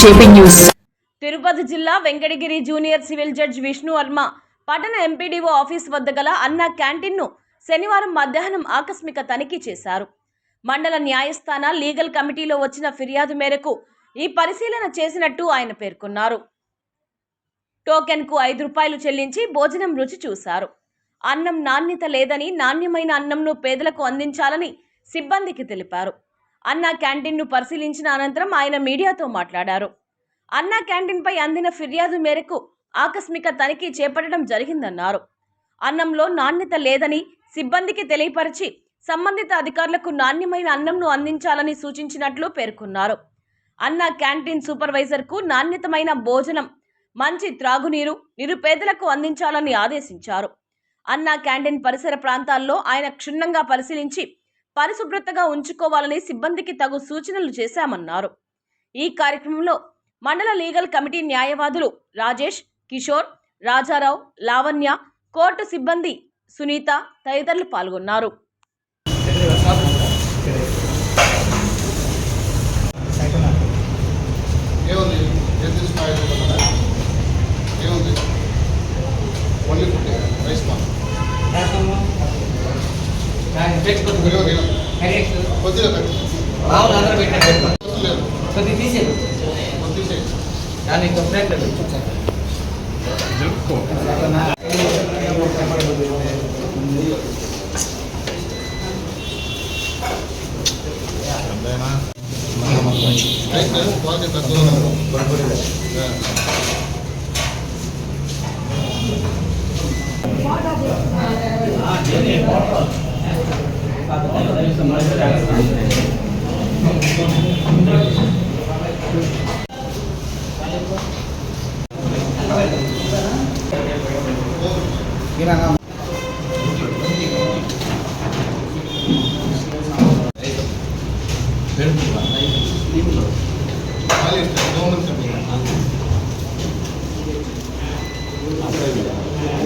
JP news. Tirupati జిల్లా Venkatagiri junior civil judge Vishnu Varma పట్టణ MPDO office వద్ద గల అన్న క్యాంటీన్ను శనివారం మధ్యాహ్నం ఆకస్మిక తనిఖీ చేశారు. మండల న్యాయస్థాన లీగల్ కమిటీలో వచ్చిన ఫిర్యాదు మేరకు ఈ పరిశీలన చేసినట్టు ఆయన పేర్కొన్నారు. టోకెన్కు ఐదు రూపాయలు చెల్లించి భోజనం రుచి చూశారు. అన్నం నాణ్యత లేదని నాణ్యమైన అన్నంను పేదలకు అందించాలని సిబ్బందికి తెలిపారు. అన్న క్యాంటీన్ను పరిశీలించిన అనంతరం ఆయన మీడియాతో మాట్లాడారు. అన్నా క్యాంటీన్పై అందిన ఫిర్యాదు మేరకు ఆకస్మిక తనిఖీ చేపట్టడం జరిగిందన్నారు. అన్నంలో నాణ్యత లేదని సిబ్బందికి తెలియపరిచి సంబంధిత అధికారులకు నాణ్యమైన అన్నంను అందించాలని సూచించినట్లు పేర్కొన్నారు. అన్న క్యాంటీన్ సూపర్వైజర్కు నాణ్యతమైన భోజనం మంచి త్రాగునీరు నిరుపేదలకు అందించాలని ఆదేశించారు. అన్నా క్యాంటీన్ పరిసర ప్రాంతాల్లో ఆయన క్షుణ్ణంగా పరిశీలించి పరిశుభ్రతగా ఉంచుకోవాలని సిబ్బందికి తగు సూచనలు చేశామన్నారు. ఈ కార్యక్రమంలో మండల లీగల్ కమిటీ న్యాయవాదులు రాజేష్ కిషోర్ రాజారావు లావణ్య కోర్టు సిబ్బంది సునీత తదితరులు పాల్గొన్నారు. ఏముంది? ఏం తీసుకున్నా ఏముంది? ఓన్లీ ఫుడ్ రైస్ మా? కొద్దిగా పెట్టు. లేదు. కొద్ది తీసేది కొద్దిగా దాన్ని కంప్లైంట్ రైస్ క్వాలిటీ తక్కువ ఖాళీ ఇస్తారు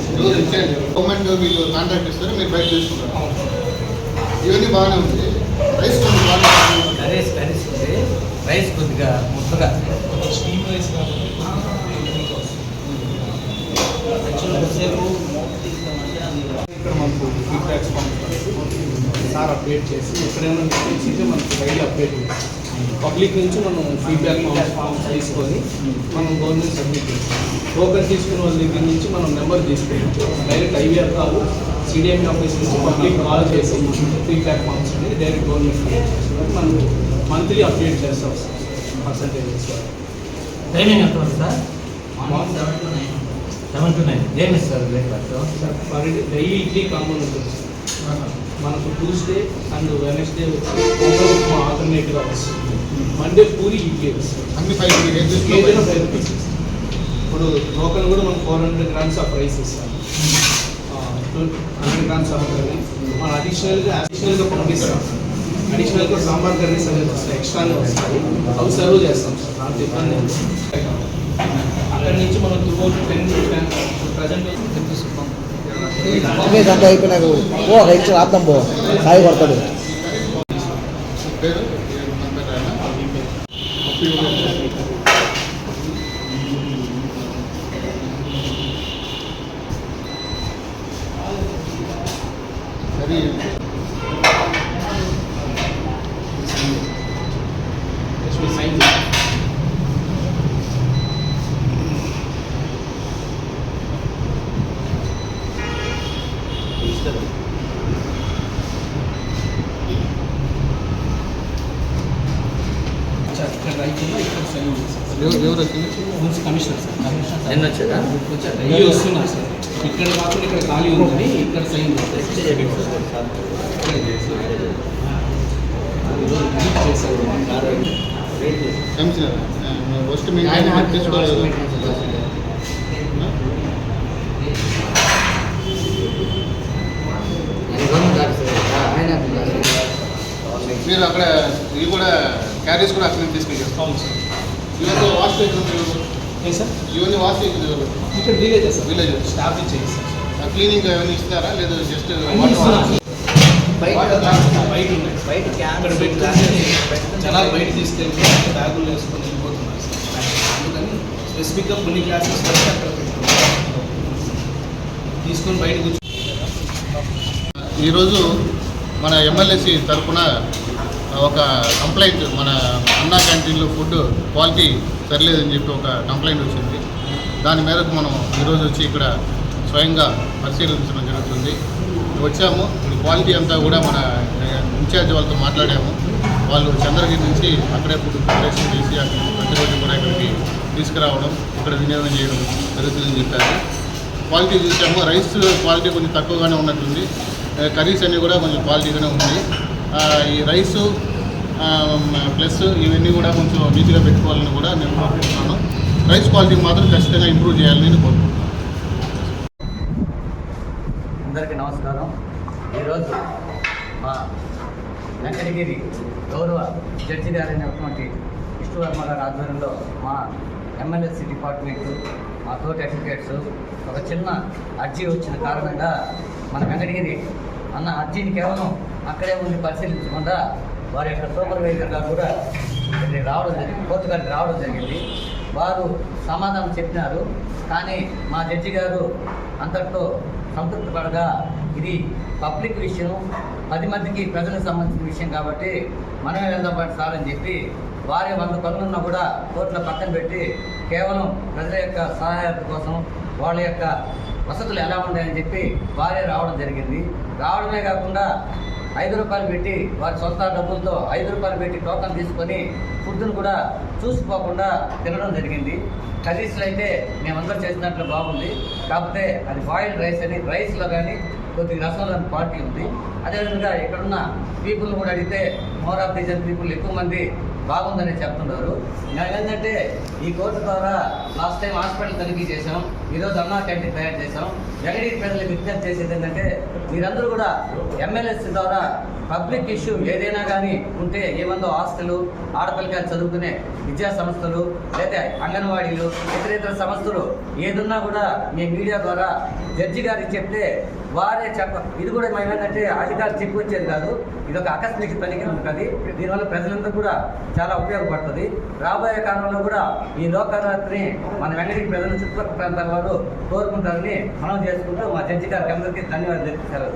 గవర్నమెంట్ మీకు కాంట్రాక్ట్ ఇస్తారు? మీరు బయట తీసుకుంటారు ఇవన్నీ బాగానే ఉంది. రైస్ కొంచెం బాగా కర్రీస్ కర్రీస్ ఉంది. రైస్ కొద్దిగా ముద్దగా ఇక్కడ మనకు ఫీడ్బ్యాక్స్ పంపుతారు. సార్ అప్డేట్ చేసి ఎక్కడైనా ఉంటే మనకు డైలీ అప్డేట్ పబ్లిక్ నుంచి మనం ఫీడ్బ్యాక్ ఫామ్స్ తీసుకొని మనం గవర్నమెంట్ సబ్మిట్ చేస్తాం. టోకెన్ తీసుకున్న వాళ్ళ దగ్గర నుంచి మనం నెంబర్ తీసుకుంటాం డైరెక్ట్ ఐవీఆర్ కాదు సిడిఎం ఆఫీస్ నుంచి పబ్లిక్ కాల్ చేసి ఫీడ్బ్యాక్ అనేది డైరెక్ట్ గవర్నమెంట్ మనం మంత్లీ అప్డేట్ చేస్తాం పర్సంటేజెస్ టైమింగ్ ఎంత ఉంది సార్? సెవెన్ టు నైన్ ఏమి ఇస్తారు బ్రేక్ఫాస్ట్ డైలీ ఇడ్లీ కామన్ ఉంటుంది మనకు ట్యూస్డే అండ్ వెనస్డే వచ్చి పొంగల్ ఉప్మా వస్తుంది మండే పూరి ఇడ్లీ వస్తుంది అన్ని ఫైవ్ ఏదైనా తీసుకున్నా ఫైవ్ రూపీస్ ఇప్పుడు లోకల్ కూడా మనం four hundred grams of rice ఇస్తాం. హండ్రెడ్ గ్రామ్స్ ఆఫ్ కర్రీ మనం అడిషనల్గా అడిషనల్గా పంపిస్తాం. అడిషనల్గా సాంబార్ కర్రీస్ అనేది వస్తాయి ఎక్స్ట్రానే వస్తాయి. అవి సర్వ్ చేస్తాం. సార్ దాంట్లో ఇబ్బంది. అక్కడి నుంచి మనం టూ టెన్ ప్రజెంట్ తెప్పిస్తున్నాం ఇదంతా అయిపోయినాక ఓ రాద్దాం పో. సాయి కొడతాడు. పేరు ఏ- మన పేరు ఆయన? ముప్పై ఒకటి. అది సైన్ ఇక్కడ రైతుల్లో ఇక్కడ సైన్ చేశారు ఎవరు ఎవరు వచ్చింది రూల్స్ కమిషనర్ సార్. ఎన్ని వచ్చారా? డైలీ వస్తున్నారు సార్. ఇక్కడ కాకుండా ఇక్కడ ఖాళీ ఉందని ఇక్కడ సైన్. ఈరోజు కమిషనర్ ఫస్ట్ మీరు అక్కడ ఇవి కూడా క్యారీస్ కూడా అక్కడ తీసుకెళ్ళారు. అవును సార్. ఇవన్నీ వాష్ ఏ సార్? ఇవన్నీ వాష్ చేసి ఇక్కడ విలేజ్ సార్. స్టాఫ్ ఇచ్చేస్తారు క్లీనింగ్ అవన్నీ ఇస్తారా? లేదా జస్ట్ బయట ఉన్నాయి. బయట జనాలు బయట తీసుకెళ్ళి బ్యాగులు వేసుకొని వెళ్ళిపోతున్నారు సార్. అందుకని స్పెసిఫిక్గా కొన్ని క్లాసెస్ అక్కడ తీసుకొని బయట కూర్చో ఈరోజు మన ఎమ్మెల్యేసి తరఫున ఒక కంప్లైంట్ మన అన్నా క్యాంటీన్లో ఫుడ్ క్వాలిటీ సరిలేదని చెప్పి ఒక కంప్లైంట్ వచ్చింది. దాని మేరకు మనం ఈరోజు వచ్చి ఇక్కడ స్వయంగా పరిశీలించడం జరుగుతుంది. వచ్చాము. ఇప్పుడు క్వాలిటీ అంతా కూడా మన ఇన్ఛార్జ్ వాళ్ళతో మాట్లాడాము. వాళ్ళు చంద్రగిరి నుంచి అక్కడే ఫుడ్ ప్రిపరేషన్ చేసి అక్కడ ప్రతిరోజు కూడా ఇక్కడికి తీసుకురావడం ఇక్కడ వినియోగం చేయడం జరుగుతుందని చెప్పారు. క్వాలిటీ చూసాము. రైస్ క్వాలిటీ కొంచెం తక్కువగానే ఉన్నట్టుంది. కర్రీస్ అన్నీ కూడా కొంచెం క్వాలిటీగానే ఉంది ఈ రైసు ప్లస్ ఇవన్నీ కూడా కొంచెం నీట్గా పెట్టుకోవాలని కూడా నేను కోరుకుంటున్నాను రైస్ క్వాలిటీ మాత్రం ఖచ్చితంగా ఇంప్రూవ్ చేయాలని నేను కోరుకుంటున్నాను. అందరికీ నమస్కారం. ఈరోజు మా వెంకటగిరి గౌరవ జడ్జి గారైనటువంటి విష్ణువర్మ గారి ఆధ్వర్యంలో మా ఎమ్మెల్యేసీ డిపార్ట్మెంట్ మా తోటి అడ్వకేట్స్ ఒక చిన్న అర్జీ వచ్చిన కారణంగా మన వెంకటగిరి అన్న అర్జీని కేవలం అక్కడే ఉండి పరిశీలించకుండా వారి యొక్క సూపర్వైజర్ గారు కూడా రావడం జరిగింది. కోర్టు గారికి రావడం జరిగింది. వారు సమాధానం చెప్పినారు. కానీ మా జడ్జి గారు అంతటితో సంతృప్తి పడగా ఇది పబ్లిక్ విషయం పది మందికి ప్రజలకు సంబంధించిన విషయం కాబట్టి మనమే వెళ్దాం పాటు సార్ అని చెప్పి వారి వంద పనులున్నా కూడా కోర్టులో పక్కన పెట్టి కేవలం ప్రజల యొక్క సహాయత కోసం వాళ్ళ యొక్క వసతులు ఎలా ఉన్నాయని చెప్పి వారే రావడం జరిగింది. రావడమే కాకుండా ఐదు రూపాయలు పెట్టి వారి సొంత డబ్బులతో ఐదు రూపాయలు పెట్టి టోకన్ తీసుకొని ఫుడ్ను కూడా చూసిపోకుండా తినడం జరిగింది. కర్రీస్లో అయితే మేమందరం చేసినట్లు బాగుంది. కాకపోతే అది బాయిల్డ్ రైస్ అని రైస్లో కానీ కొద్దిగా రసంలో క్వాలిటీ ఉంది. అదేవిధంగా ఇక్కడున్న పీపుల్ కూడా అడిగితే మోర్ ఆఫ్ రీజన్ పీపుల్ ఎక్కువ మంది బాగుందని చెప్తున్నారు. ఏంటంటే ఈ కోర్టు ద్వారా లాస్ట్ టైం హాస్పిటల్ తనిఖీ చేసాం ఈరోజు అన్నా క్యాంటీన్ తయారు చేసాం జగడీకి ప్రజలకు విజ్ఞప్తి చేసేది ఏంటంటే మీరందరూ కూడా ఎమ్మెల్యేస్ ద్వారా పబ్లిక్ ఇష్యూ ఏదైనా కానీ ఉంటే ఏమందో హాస్టలు ఆడపిల్లకాయలు చదువుకునే విద్యా సంస్థలు లేదా అంగన్వాడీలు ఇతర ఇతర సంస్థలు ఏదున్నా కూడా మీ మీడియా ద్వారా జడ్జి గారికి చెప్తే వారే చెప్ప ఇది కూడా మేము ఏంటంటే అధికారులు చెప్పి వచ్చేది కాదు. ఇది ఒక ఆకస్మిక తనిఖీ ఉంటుంది దీనివల్ల ప్రజలందరూ కూడా చాలా ఉపయోగపడుతుంది. రాబోయే కాలంలో కూడా ఈ లోకరాత్రిని మన వెంకటగిరి ప్రజలు చుట్టుపక్కల ప్రాంతాల వారు కోరుకుంటారని మనం చేసుకుంటూ మా జడ్జి గారికి అందరికీ ధన్యవాదాలు తెలుపుతారు